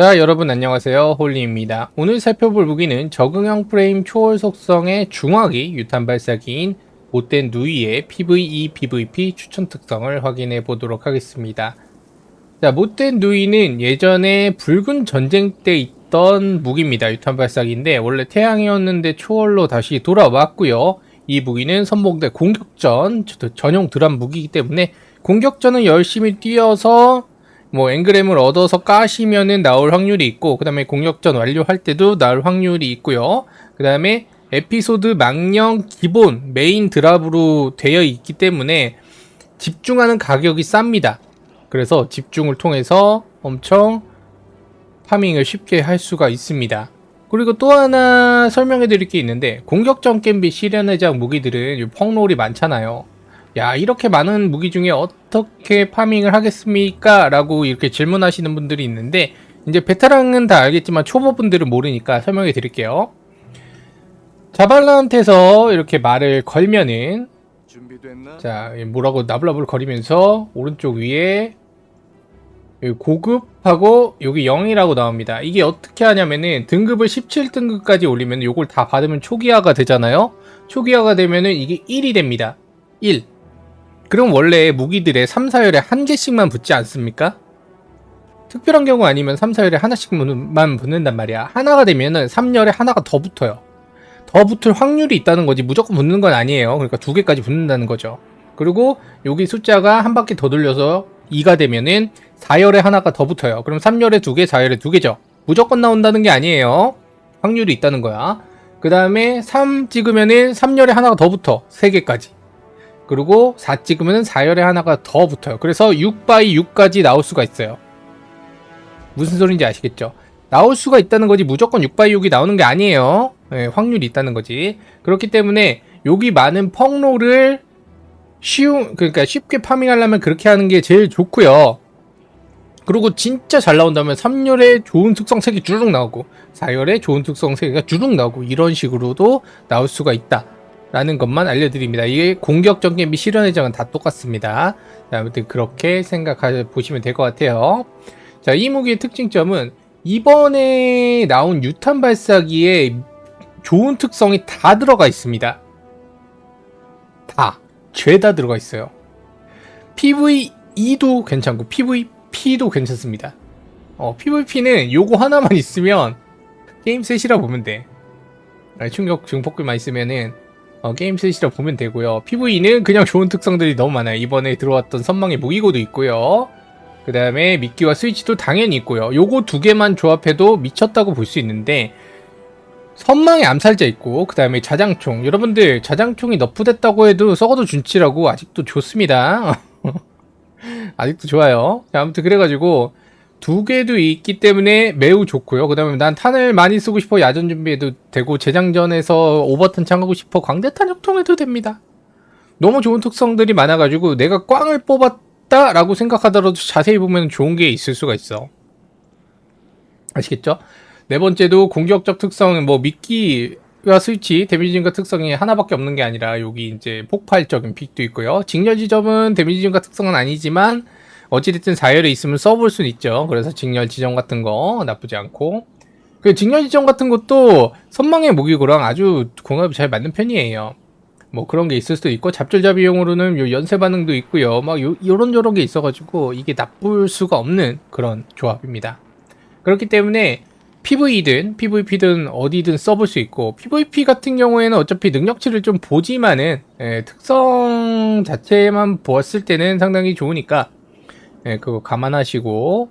자 여러분 안녕하세요. 홀리입니다. 오늘 살펴볼 무기는 적응형 프레임 초월 속성의 중화기 유탄 발사기인 못된 누이의 PVE, PVP 추천 특성을 확인해 보도록 하겠습니다. 자 못된 누이는 예전에 붉은 전쟁 때 있던 무기입니다. 유탄 발사기인데 원래 태양이었는데 초월로 다시 돌아왔고요. 이 무기는 선봉대 공격전 전용 드랍 무기이기 때문에 공격전은 열심히 뛰어서 뭐 앵그램을 얻어서 까시면은 나올 확률이 있고 그 다음에 공격전 완료할 때도 나올 확률이 있고요. 그 다음에 에피소드 망령 기본 메인 드랍으로 되어 있기 때문에 집중하는 가격이 쌉니다. 그래서 집중을 통해서 엄청 파밍을 쉽게 할 수가 있습니다. 그리고 또 하나 설명해 드릴 게 있는데 공격전 겜비 실현회장 무기들은 펑롤이 많잖아요 야 이렇게 많은 무기 중에 어떻게 파밍을 하겠습니까? 라고 이렇게 질문하시는 분들이 있는데 이제 베테랑은 다 알겠지만 초보분들은 모르니까 설명해 드릴게요. 자발라한테서 이렇게 말을 걸면은? 자 뭐라고 나불나불 거리면서 오른쪽 위에 여기 고급하고 여기 0이라고 나옵니다. 이게 어떻게 하냐면은 등급을 17등급까지 올리면 요걸 다 받으면 초기화가 되잖아요? 초기화가 되면은 이게 1이 됩니다. 1 그럼 원래 무기들의 3, 4열에 한 개씩만 붙지 않습니까? 특별한 경우 아니면 3, 4열에 하나씩만 붙는단 말이야. 하나가 되면은 3열에 하나가 더 붙어요. 더 붙을 확률이 있다는 거지 무조건 붙는 건 아니에요. 그러니까 두 개까지 붙는다는 거죠. 그리고 여기 숫자가 한 바퀴 더 돌려서 2가 되면은 4열에 하나가 더 붙어요. 그럼 3열에 두 개, 4열에 두 개죠. 무조건 나온다는 게 아니에요. 확률이 있다는 거야. 그 다음에 3 찍으면은 3열에 하나가 더 붙어. 3개까지. 그리고 4 찍으면 4열에 하나가 더 붙어요. 그래서 6바이 6까지 나올 수가 있어요. 무슨 소리인지 아시겠죠? 나올 수가 있다는 거지 무조건 6바이 6이 나오는 게 아니에요. 네, 확률이 있다는 거지. 그렇기 때문에 여기 많은 펑로를 쉬운 그러니까 쉽게 파밍하려면 그렇게 하는 게 제일 좋고요. 그리고 진짜 잘 나온다면 3열에 좋은 특성 색이 주룩 나오고 4열에 좋은 특성 색이 주룩 나오고 이런 식으로도 나올 수가 있다. 라는 것만 알려드립니다. 이게 공격적 게임 실현회장은 다 똑같습니다. 자, 아무튼 그렇게 생각해 보시면 될 것 같아요. 자, 이 무기의 특징점은 이번에 나온 유탄 발사기에 좋은 특성이 다 들어가 있습니다. 다. 죄다 들어가 있어요. PVE도 괜찮고 PVP도 괜찮습니다. 어, PVP는 요거 하나만 있으면 게임 셋이라 보면 돼. 충격 증폭글만 있으면은 어, 게임 셋이라 보면 되고요. PV는 그냥 좋은 특성들이 너무 많아요. 이번에 들어왔던 선망의 무기고도 있고요. 그 다음에 미끼와 스위치도 당연히 있고요. 요거 두 개만 조합해도 미쳤다고 볼 수 있는데 선망의 암살자 있고 그 다음에 자장총 여러분들 자장총이 너프됐다고 해도 썩어도 준치라고 아직도 좋습니다. 아직도 좋아요. 자, 아무튼 그래가지고 두 개도 있기 때문에 매우 좋고요. 그 다음에 난 탄을 많이 쓰고 싶어 야전 준비해도 되고 재장전에서 오버탄 창하고 싶어 광대탄 협통해도 됩니다. 너무 좋은 특성들이 많아가지고 내가 꽝을 뽑았다 라고 생각하더라도 자세히 보면 좋은 게 있을 수가 있어. 아시겠죠? 네 번째도 공격적 특성은 뭐 미끼와 스위치 데미지 증가 특성이 하나밖에 없는 게 아니라 여기 이제 폭발적인 픽도 있고요. 직렬 지점은 데미지 증가 특성은 아니지만 어찌됐든 4열에 있으면 써볼 수는 있죠. 그래서 직렬 지점 같은 거 나쁘지 않고. 그 직렬 지점 같은 것도 선망의 무기고랑 아주 궁합이 잘 맞는 편이에요. 뭐 그런 게 있을 수도 있고 잡절잡이용으로는 요 연쇄 반응도 있고요. 막 요, 요런 저런 게 있어가지고 이게 나쁠 수가 없는 그런 조합입니다. 그렇기 때문에 PV든 PVP든 어디든 써볼 수 있고 PVP 같은 경우에는 어차피 능력치를 좀 보지만은 예, 특성 자체만 보았을 때는 상당히 좋으니까 예, 그거 감안하시고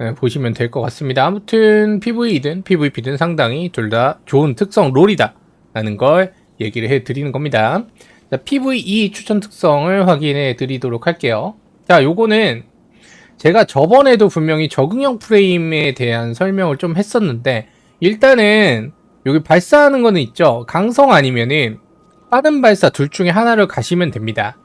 예, 보시면 될 것 같습니다. 아무튼 PV든 PVP든 상당히 둘 다 좋은 특성 롤이다 라는 걸 얘기를 해 드리는 겁니다. 자, PVE 추천 특성을 확인해 드리도록 할게요. 자, 요거는 제가 저번에도 분명히 적응형 프레임에 대한 설명을 좀 했었는데 일단은 여기 발사하는 거는 있죠. 강성 아니면은 빠른 발사 둘 중에 하나를 가시면 됩니다.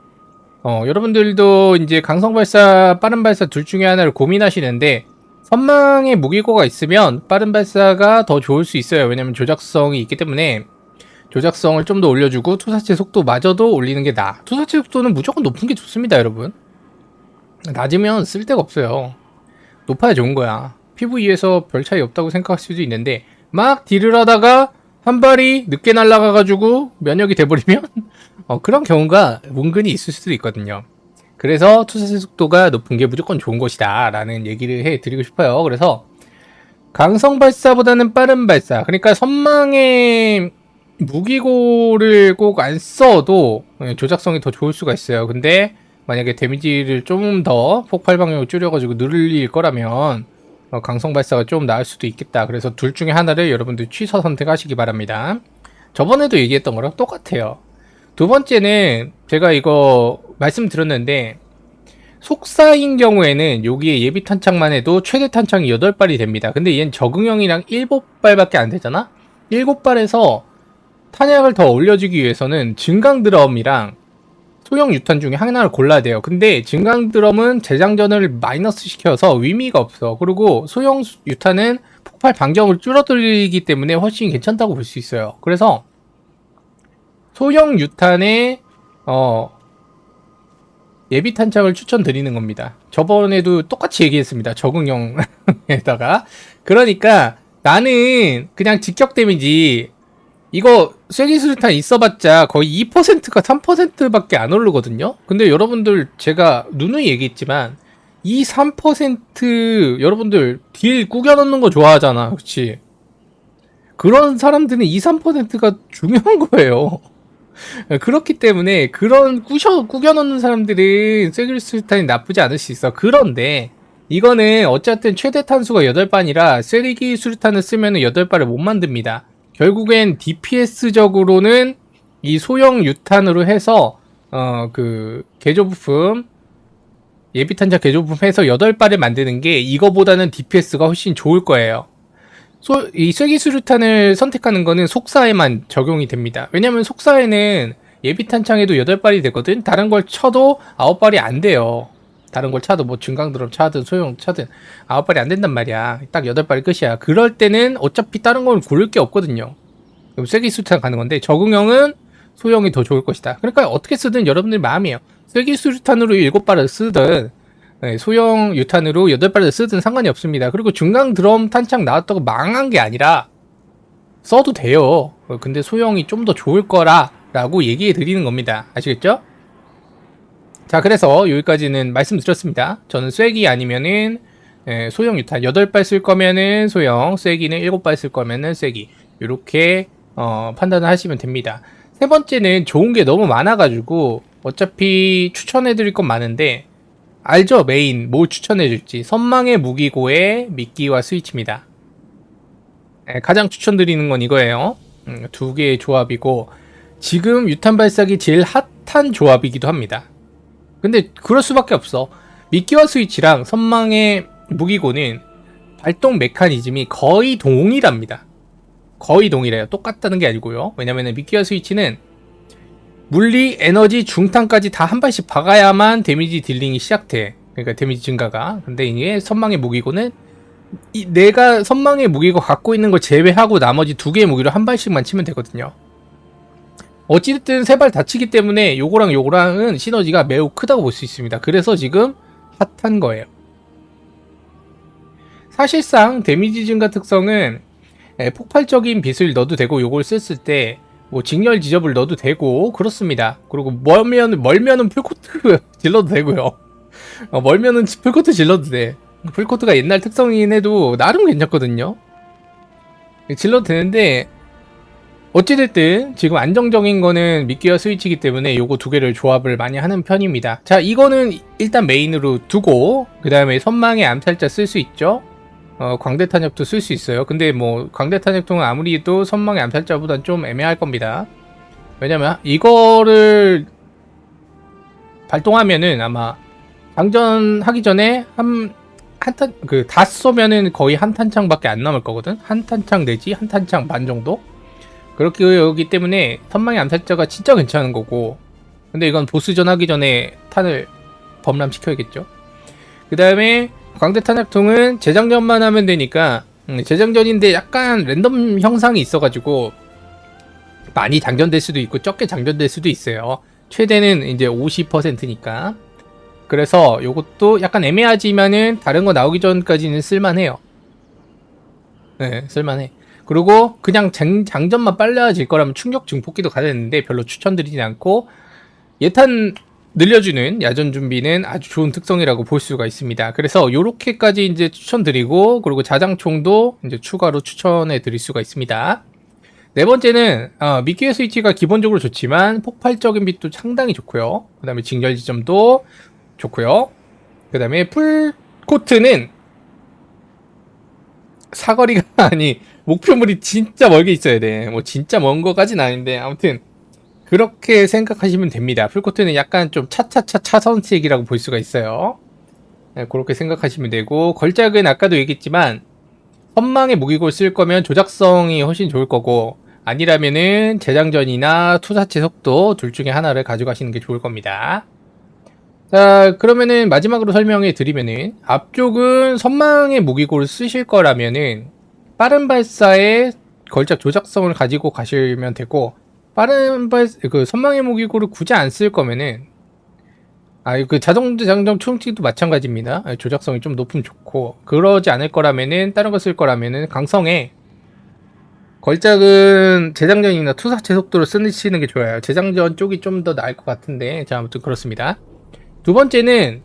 어, 여러분들도 이제 강성 발사, 빠른 발사 둘 중에 하나를 고민하시는데 선망의 무기고가 있으면 빠른 발사가 더 좋을 수 있어요. 왜냐면 조작성이 있기 때문에 조작성을 좀 더 올려주고 투사체 속도마저도 올리는 게 나아. 투사체 속도는 무조건 높은 게 좋습니다, 여러분. 낮으면 쓸데가 없어요. 높아야 좋은 거야. PVE에서 별 차이 없다고 생각할 수도 있는데 막 딜을 하다가 한 발이 늦게 날아가가지고 면역이 돼버리면 어, 그런 경우가 은근히 있을 수도 있거든요. 그래서 투사세 속도가 높은 게 무조건 좋은 것이다 라는 얘기를 해드리고 싶어요. 그래서 강성 발사보다는 빠른 발사 그러니까 선망의 무기고를 꼭 안 써도 예, 조작성이 더 좋을 수가 있어요. 근데 만약에 데미지를 좀 더 폭발 방향을 줄여가지고 늘릴 거라면 어, 강성 발사가 좀 나을 수도 있겠다. 그래서 둘 중에 하나를 여러분들 취사 선택하시기 바랍니다. 저번에도 얘기했던 거랑 똑같아요. 두 번째는 제가 이거 말씀드렸는데 속사인 경우에는 여기에 예비 탄창만 해도 최대 탄창이 8발이 됩니다. 근데 얘는 적응형이랑 7발밖에 안 되잖아? 7발에서 탄약을 더 올려주기 위해서는 증강 드럼이랑 소형 유탄 중에 하나를 골라야 돼요. 근데 증강 드럼은 재장전을 마이너스 시켜서 의미가 없어. 그리고 소형 유탄은 폭발 반경을 줄어들이기 때문에 훨씬 괜찮다고 볼 수 있어요. 그래서 소형 유탄의 어 예비 탄창을 추천드리는 겁니다. 저번에도 똑같이 얘기했습니다. 적응형에다가 그러니까 나는 그냥 직격 데미지 이거 쐐기수류탄 있어봤자 거의 2%가 3%밖에 안 오르거든요. 근데 여러분들 제가 누누이 얘기했지만 이 3% 여러분들 딜 꾸겨 넣는 거 좋아하잖아, 그렇지? 그런 사람들은 이 3%가 중요한 거예요. 그렇기 때문에 그런 꾸셔 꾸겨 넣는 사람들은 쐐기수류탄이 나쁘지 않을 수 있어. 그런데 이거는 어쨌든 최대 탄수가 8발이라 쐐기 수류탄을 쓰면 8발을 못 만듭니다. 결국엔 DPS적으로는 이 소형 유탄으로 해서 어 그 개조 부품 예비 탄자 개조 부품 해서 8발을 만드는 게 이거보다는 DPS가 훨씬 좋을 거예요. 소, 이 쐐기 수류탄을 선택하는 거는 속사에만 적용이 됩니다. 왜냐면 속사에는 예비 탄창에도 8발이 되거든. 다른 걸 쳐도 9발이 안 돼요. 다른 걸 차도 뭐 중강드럼 차든 소형 차든 9발이 안 된단 말이야. 딱 8발이 끝이야. 그럴 때는 어차피 다른 걸 고를 게 없거든요. 그럼 쐐기 수류탄 가는 건데 적응형은 소형이 더 좋을 것이다. 그러니까 어떻게 쓰든 여러분들 마음이에요. 쐐기 수류탄으로 7발을 쓰든 네, 소형 유탄으로 8발을 쓰든 상관이 없습니다. 그리고 중강 드럼 탄창 나왔다고 망한 게 아니라 써도 돼요. 어, 근데 소형이 좀 더 좋을 거라 라고 얘기해 드리는 겁니다. 아시겠죠? 자, 그래서 여기까지는 말씀드렸습니다. 저는 쐐기 아니면은 예, 소형 유탄 8발 쓸 거면은 소형, 쐐기는 7발 쓸 거면은 쐐기. 이렇게 어, 판단을 하시면 됩니다. 세 번째는 좋은 게 너무 많아가지고 어차피 추천해 드릴 건 많은데 알죠? 메인 뭐 추천해 줄지 선망의 무기고의 미끼와 스위치입니다. 예, 가장 추천드리는 건 이거예요. 음, 두 개의 조합이고 지금 유탄 발사기 제일 핫한 조합이기도 합니다. 근데 그럴 수밖에 없어. 미끼와 스위치랑 선망의 무기고는 발동 메커니즘이 거의 동일합니다. 거의 동일해요. 똑같다는 게 아니고요. 왜냐면 미끼와 스위치는 물리, 에너지, 중탄까지 다 한 발씩 박아야만 데미지 딜링이 시작돼. 그러니까 데미지 증가가. 근데 이게 선망의 무기고는 이 내가 선망의 무기고 갖고 있는 걸 제외하고 나머지 두 개의 무기로 한 발씩만 치면 되거든요. 어찌됐든 세 발 다치기 때문에 요거랑 요거랑은 시너지가 매우 크다고 볼 수 있습니다. 그래서 지금 핫한 거예요. 사실상 데미지 증가 특성은 예, 폭발적인 빛을 넣어도 되고 요걸 썼을 때 뭐 직렬 지접을 넣어도 되고 그렇습니다. 그리고 멀면 멀면은 풀코트 질러도 되고요. 어, 멀면은 풀코트 질러도 돼. 풀코트가 옛날 특성이긴 해도 나름 괜찮거든요. 질러도 되는데 어찌됐든 지금 안정적인 거는 미끼와 스위치이기 때문에 요거 두 개를 조합을 많이 하는 편입니다. 자 이거는 일단 메인으로 두고 그 다음에 선망의 암살자 쓸 수 있죠. 어, 광대 탄약도 쓸 수 있어요. 근데 뭐 광대 탄약통은 아무리 해도 선망의 암살자보단 좀 애매할 겁니다. 왜냐면 이거를 발동하면은 아마 장전하기 전에 한 한탄 그 다 쏘면은 거의 한 탄창밖에 안 남을 거거든. 한 탄창 내지 한 탄창 반 정도. 그렇기 때문에 선망의 암살자가 진짜 괜찮은 거고. 근데 이건 보스전 하기 전에 탄을 범람시켜야겠죠. 그 다음에 광대 탄약통은 재장전만 하면 되니까 음, 재장전인데 약간 랜덤 형상이 있어가지고 많이 장전될 수도 있고 적게 장전될 수도 있어요. 최대는 이제 50%니까. 그래서 요것도 약간 애매하지만은 다른 거 나오기 전까지는 쓸만해요. 네, 쓸만해. 그리고 그냥 장, 장전만 빨라질 거라면 충격 증폭기도 가졌는데 별로 추천드리진 않고 예탄 늘려주는 야전 준비는 아주 좋은 특성이라고 볼 수가 있습니다. 그래서 요렇게까지 이제 추천드리고 그리고 자장총도 이제 추가로 추천해 드릴 수가 있습니다. 네 번째는 어, 미끼의 스위치가 기본적으로 좋지만 폭발적인 빛도 상당히 좋고요. 그 다음에 직렬 지점도 좋고요. 그 다음에 풀 코트는 사거리가 아니 목표물이 진짜 멀게 있어야 돼. 뭐 진짜 먼 거까진 아닌데 아무튼 그렇게 생각하시면 됩니다. 풀코트는 약간 좀 차차차 차선책이라고 볼 수가 있어요. 네, 그렇게 생각하시면 되고 걸작은 아까도 얘기했지만 선망의 무기고 쓸 거면 조작성이 훨씬 좋을 거고 아니라면은 재장전이나 투사체 속도 둘 중에 하나를 가져가시는 게 좋을 겁니다. 자, 그러면은 마지막으로 설명해 드리면은 앞쪽은 선망의 무기고를 쓰실 거라면은 빠른 발사에 걸작 조작성을 가지고 가시면 되고 빠른 발, 그 선망의 무기고를 굳이 안 쓸 거면은 아, 그 자동 장전 충치도 마찬가지입니다. 아, 조작성이 좀 높으면 좋고 그러지 않을 거라면은 다른 거 쓸 거라면은 강성에 걸작은 재장전이나 투사체 속도로 쓰시는 게 좋아요. 재장전 쪽이 좀 더 나을 것 같은데 자 아무튼 그렇습니다. 두 번째는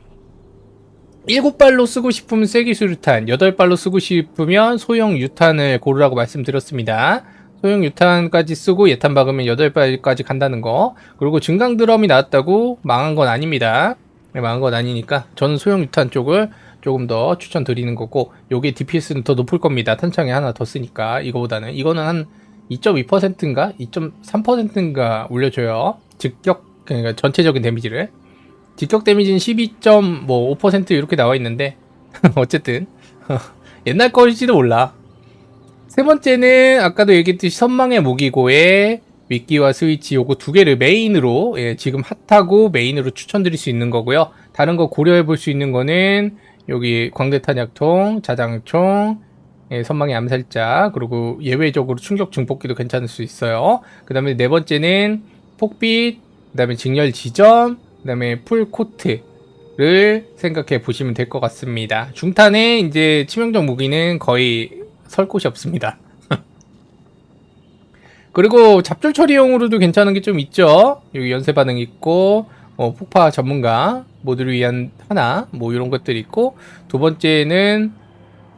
7발로 쓰고 싶으면 세기 수류탄, 8발로 쓰고 싶으면 소형 유탄을 고르라고 말씀드렸습니다. 소형 유탄까지 쓰고 예탄 박으면 8발까지 간다는 거. 그리고 증강 드럼이 나왔다고 망한 건 아닙니다. 네, 망한 건 아니니까 저는 소형 유탄 쪽을 조금 더 추천드리는 거고 요게 DPS는 더 높을 겁니다. 탄창에 하나 더 쓰니까 이거보다는 이거는 한 2.2%인가 2.3%인가 올려줘요. 직격 그러니까 전체적인 데미지를 직격 데미지는 12.5% 이렇게 나와 있는데 어쨌든 옛날 거일지도 몰라. 세 번째는 아까도 얘기했듯이 선망의 무기고에 위기와 스위치 요거 두 개를 메인으로 예, 지금 핫하고 메인으로 추천드릴 수 있는 거고요. 다른 거 고려해 볼 수 있는 거는 여기 광대 탄약통, 자장총, 예, 선망의 암살자 그리고 예외적으로 충격 증폭기도 괜찮을 수 있어요. 그 다음에 네 번째는 폭빛, 그 다음에 직렬 지점, 그 다음에 풀 코트를 생각해 보시면 될 것 같습니다. 중탄에 이제 치명적 무기는 거의 설 곳이 없습니다. 그리고 잡졸 처리용으로도 괜찮은 게 좀 있죠. 여기 연쇄 반응 있고, 어, 폭파 전문가 모두를 위한 하나, 뭐 이런 것들이 있고, 두 번째는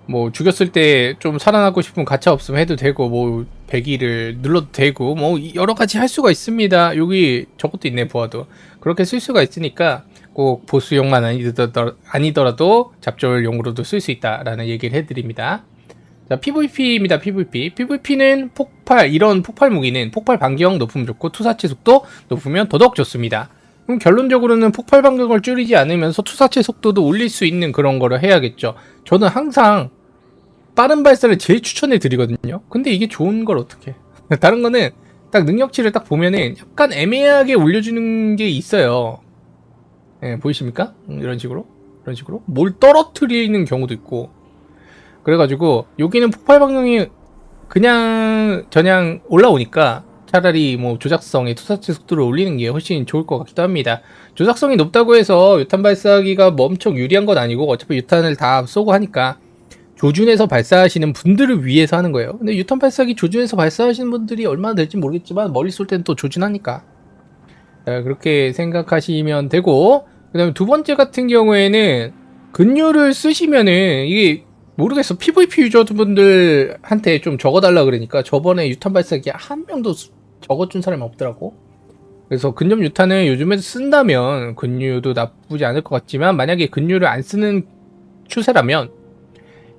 뭐 죽였을 때 좀 살아나고 싶으면 가차 없으면 해도 되고, 뭐 배기를 눌러도 되고, 뭐 여러 가지 할 수가 있습니다. 여기 저것도 있네 보아도 그렇게 쓸 수가 있으니까 꼭 보스용만 아니더라도, 잡졸용으로도 쓸 수 있다라는 얘기를 해드립니다. 자, PVP입니다. PVP. PVP는 폭발, 이런 폭발 무기는 폭발 반경 높으면 좋고 투사체 속도 높으면 더더욱 좋습니다. 그럼 결론적으로는 폭발 반경을 줄이지 않으면서 투사체 속도도 올릴 수 있는 그런 거를 해야겠죠. 저는 항상 빠른 발사를 제일 추천해 드리거든요. 근데 이게 좋은 걸 어떻게? 다른 거는 딱 능력치를 딱 보면은 약간 애매하게 올려주는 게 있어요. 예, 보이십니까? 음, 이런 식으로? 이런 식으로? 뭘 떨어뜨리는 경우도 있고. 그래가지고 여기는 폭발 방향이 그냥 저냥 올라오니까 차라리 뭐 조작성의 투사체 속도를 올리는 게 훨씬 좋을 것 같기도 합니다. 조작성이 높다고 해서 유탄 발사기가 뭐 엄청 유리한 건 아니고 어차피 유탄을 다 쏘고 하니까 조준해서 발사하시는 분들을 위해서 하는 거예요. 근데 유탄 발사기 조준해서 발사하시는 분들이 얼마나 될지 모르겠지만 멀리 쏠 때는 또 조준하니까 자, 그렇게 생각하시면 되고 그 다음에 두 번째 같은 경우에는 근류를 쓰시면은 이게 모르겠어. PVP 유저분들한테 좀 적어달라 그러니까 저번에 유탄 발사기 한 명도 수- 적어준 사람이 없더라고. 그래서 근접 유탄을 요즘에 쓴다면 근류도 나쁘지 않을 것 같지만 만약에 근류를 안 쓰는 추세라면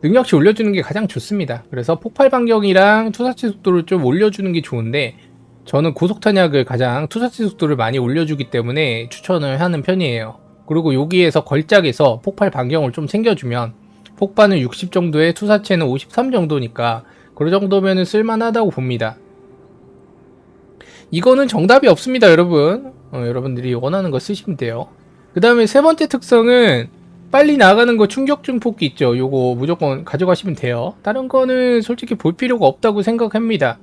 능력치 올려주는 게 가장 좋습니다. 그래서 폭발 반경이랑 투사체 속도를 좀 올려주는 게 좋은데 저는 고속 탄약을 가장 투사체 속도를 많이 올려주기 때문에 추천을 하는 편이에요. 그리고 여기에서 걸작에서 폭발 반경을 좀 챙겨주면 폭발은 60 정도에 투사체는 53 정도니까 그 정도면은 쓸만하다고 봅니다. 이거는 정답이 없습니다, 여러분. 어, 여러분들이 원하는 거 쓰시면 돼요. 그 다음에 세 번째 특성은 빨리 나가는 거 충격 증폭기 있죠. 요거 무조건 가져가시면 돼요. 다른 거는 솔직히 볼 필요가 없다고 생각합니다.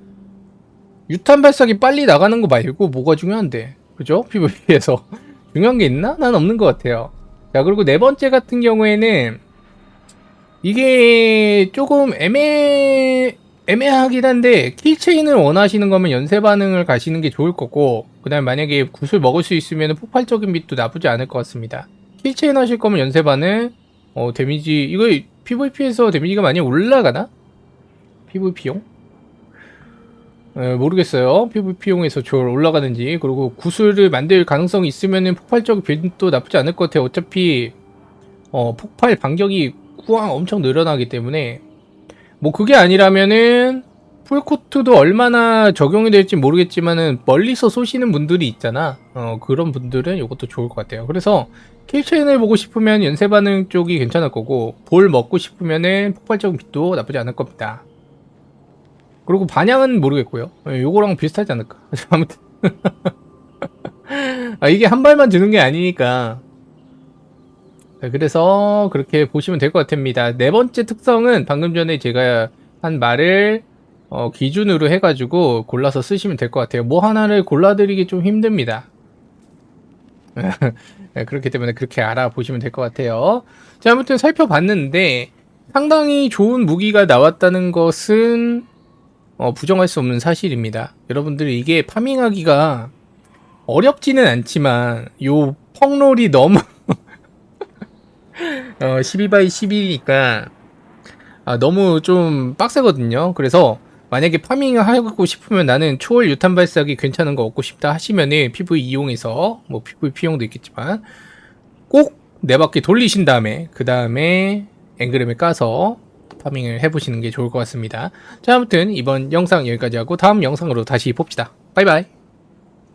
유탄 발사기 빨리 나가는 거 말고 뭐가 중요한데? 그죠? PVP에서. 중요한 게 있나? 난 없는 것 같아요. 자, 그리고 네 번째 같은 경우에는 이게 조금 애매 애매하긴 한데 킬체인을 원하시는 거면 연쇄 반응을 가시는 게 좋을 거고 그다음 만약에 구슬 먹을 수 있으면 폭발적인 빛도 나쁘지 않을 것 같습니다. 킬체인 하실 거면 연쇄 반응 어 데미지 이거 PVP에서 데미지가 많이 올라가나? PVP용? 에, 모르겠어요. PVP용에서 저 올라가는지 그리고 구슬을 만들 가능성이 있으면은 폭발적 빛도 나쁘지 않을 것 같아요. 어차피 어 폭발 반격이 꾸왕 엄청 늘어나기 때문에 뭐 그게 아니라면은 풀코트도 얼마나 적용이 될지 모르겠지만은 멀리서 쏘시는 분들이 있잖아. 어 그런 분들은 이것도 좋을 것 같아요. 그래서 킬체인을 보고 싶으면 연쇄 반응 쪽이 괜찮을 거고 볼 먹고 싶으면은 폭발적 빛도 나쁘지 않을 겁니다. 그리고 반향은 모르겠고요. 예, 요거랑 비슷하지 않을까. 아무튼 아, 이게 한 발만 주는 게 아니니까 네, 그래서 그렇게 보시면 될 것 같습니다. 네 번째 특성은 방금 전에 제가 한 말을 어, 기준으로 해가지고 골라서 쓰시면 될 것 같아요. 뭐 하나를 골라드리기 좀 힘듭니다. 네, 그렇기 때문에 그렇게 알아보시면 될 것 같아요. 자, 아무튼 살펴봤는데 상당히 좋은 무기가 나왔다는 것은 어, 부정할 수 없는 사실입니다. 여러분들이 이게 파밍하기가 어렵지는 않지만 요 펑롤이 너무 어, 12바이 11이니까 아, 너무 좀 빡세거든요. 그래서 만약에 파밍을 하고 싶으면 나는 초월 유탄 발사기 괜찮은 거 얻고 싶다 하시면은 PV 이용해서 뭐 PVP용도 있겠지만 꼭 네 바퀴 돌리신 다음에 그 다음에 앵그램에 까서 파밍을 해보시는 게 좋을 것 같습니다. 자 아무튼 이번 영상 여기까지 하고 다음 영상으로 다시 봅시다. 바이바이.